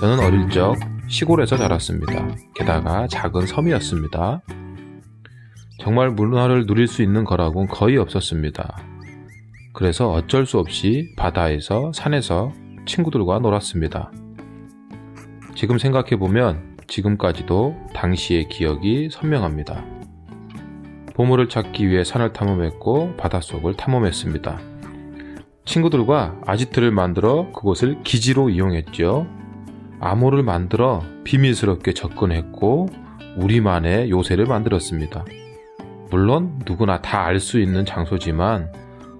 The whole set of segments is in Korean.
저는 어릴 적 시골에서 자랐습니다. 게다가 작은 섬이었습니다. 정말 문화를 누릴 수 있는 거라고는 거의 없었습니다. 그래서 어쩔 수 없이 바다에서 산에서 친구들과 놀았습니다. 지금 생각해보면 지금까지도 당시의 기억이 선명합니다. 보물을 찾기 위해 산을 탐험했고 바닷속을 탐험했습니다. 친구들과 아지트를 만들어 그곳을 기지로 이용했죠. 암호를 만들어 비밀스럽게 접근했고 우리만의 요새를 만들었습니다. 물론 누구나 다 알 수 있는 장소지만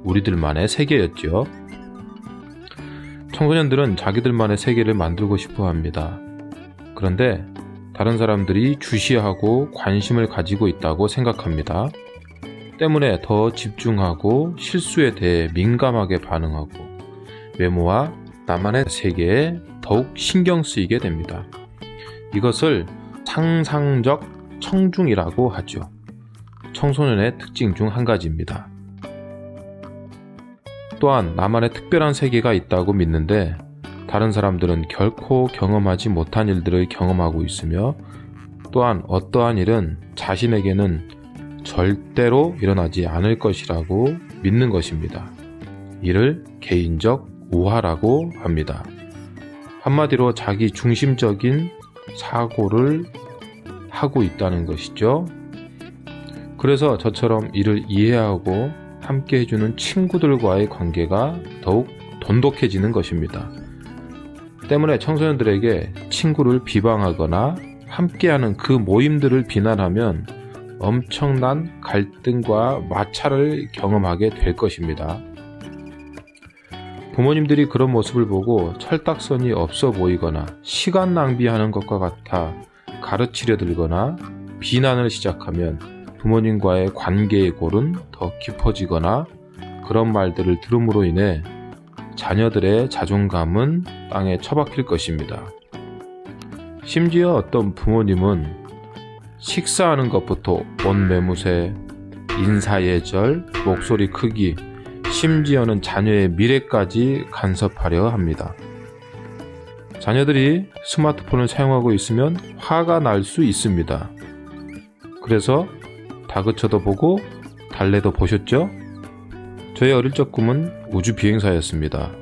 우리들만의 세계였죠. 청소년들은 자기들만의 세계를 만들고 싶어 합니다. 그런데 다른 사람들이 주시하고 관심을 가지고 있다고 생각합니다. 때문에 더 집중하고 실수에 대해 민감하게 반응하고 외모와 나만의 세계에 더욱 신경 쓰이게 됩니다. 이것을 상상적 청중이라고 하죠. 청소년의 특징 중 한 가지입니다. 또한 나만의 특별한 세계가 있다고 믿는데 다른 사람들은 결코 경험하지 못한 일들을 경험하고 있으며 또한 어떠한 일은 자신에게는 절대로 일어나지 않을 것이라고 믿는 것입니다. 이를 개인적 오하라고 합니다. 한마디로 자기 중심적인 사고를 하고 있다는 것이죠. 그래서 저처럼 이를 이해하고 함께 해주는 친구들과의 관계가 더욱 돈독해지는 것입니다. 때문에 청소년들에게 친구를 비방하거나 함께하는 그 모임들을 비난하면 엄청난 갈등과 마찰을 경험하게 될 것입니다. 부모님들이 그런 모습을 보고 철딱선이 없어 보이거나 시간 낭비하는 것과 같아 가르치려 들거나 비난을 시작하면 부모님과의 관계의 골은 더 깊어지거나 그런 말들을 들음으로 인해 자녀들의 자존감은 땅에 처박힐 것입니다. 심지어 어떤 부모님은 식사하는 것부터 옷 매무새, 인사 예절, 목소리 크기, 심지어는 자녀의 미래까지 간섭하려 합니다. 자녀들이 스마트폰을 사용하고 있으면 화가 날 수 있습니다. 그래서 다그쳐도 보고 달래도 보셨죠? 저의 어릴 적 꿈은 우주 비행사였습니다.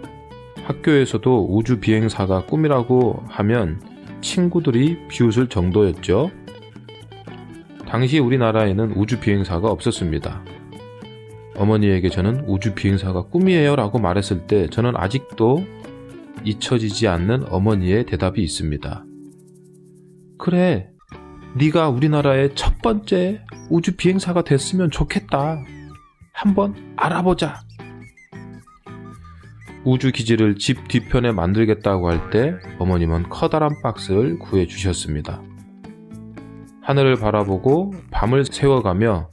학교에서도 우주 비행사가 꿈이라고 하면 친구들이 비웃을 정도였죠. 당시 우리나라에는 우주 비행사가 없었습니다. 어머니에게 저는 우주 비행사가 꿈이에요 라고 말했을 때 저는 아직도 잊혀지지 않는 어머니의 대답이 있습니다. 그래, 네가 우리나라의 첫 번째 우주 비행사가 됐으면 좋겠다. 한번 알아보자. 우주 기지를 집 뒤편에 만들겠다고 할 때 어머님은 커다란 박스를 구해 주셨습니다. 하늘을 바라보고 밤을 새워가며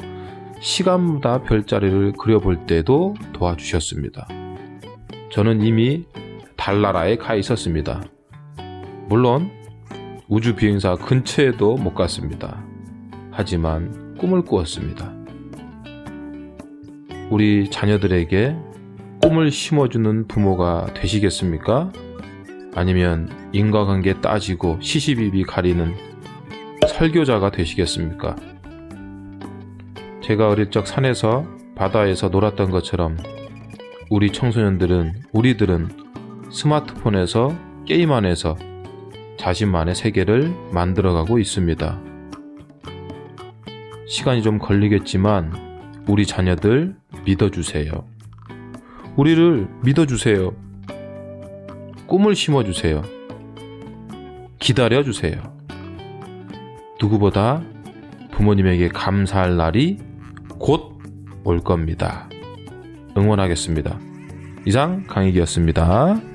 시간마다 별자리를 그려볼 때도 도와주셨습니다. 저는 이미 달나라에 가 있었습니다. 물론 우주 비행사 근처에도 못 갔습니다. 하지만 꿈을 꾸었습니다. 우리 자녀들에게 꿈을 심어주는 부모가 되시겠습니까? 아니면 인과관계 따지고 시시비비 가리는 설교자가 되시겠습니까? 제가 어릴 적 산에서 바다에서 놀았던 것처럼 우리 청소년들은 우리들은 스마트폰에서 게임 안에서 자신만의 세계를 만들어가고 있습니다. 시간이 좀 걸리겠지만 우리 자녀들 믿어주세요. 우리를 믿어주세요. 꿈을 심어주세요. 기다려주세요. 누구보다 부모님에게 감사할 날이 곧 올 겁니다. 응원하겠습니다. 이상 강익이었습니다.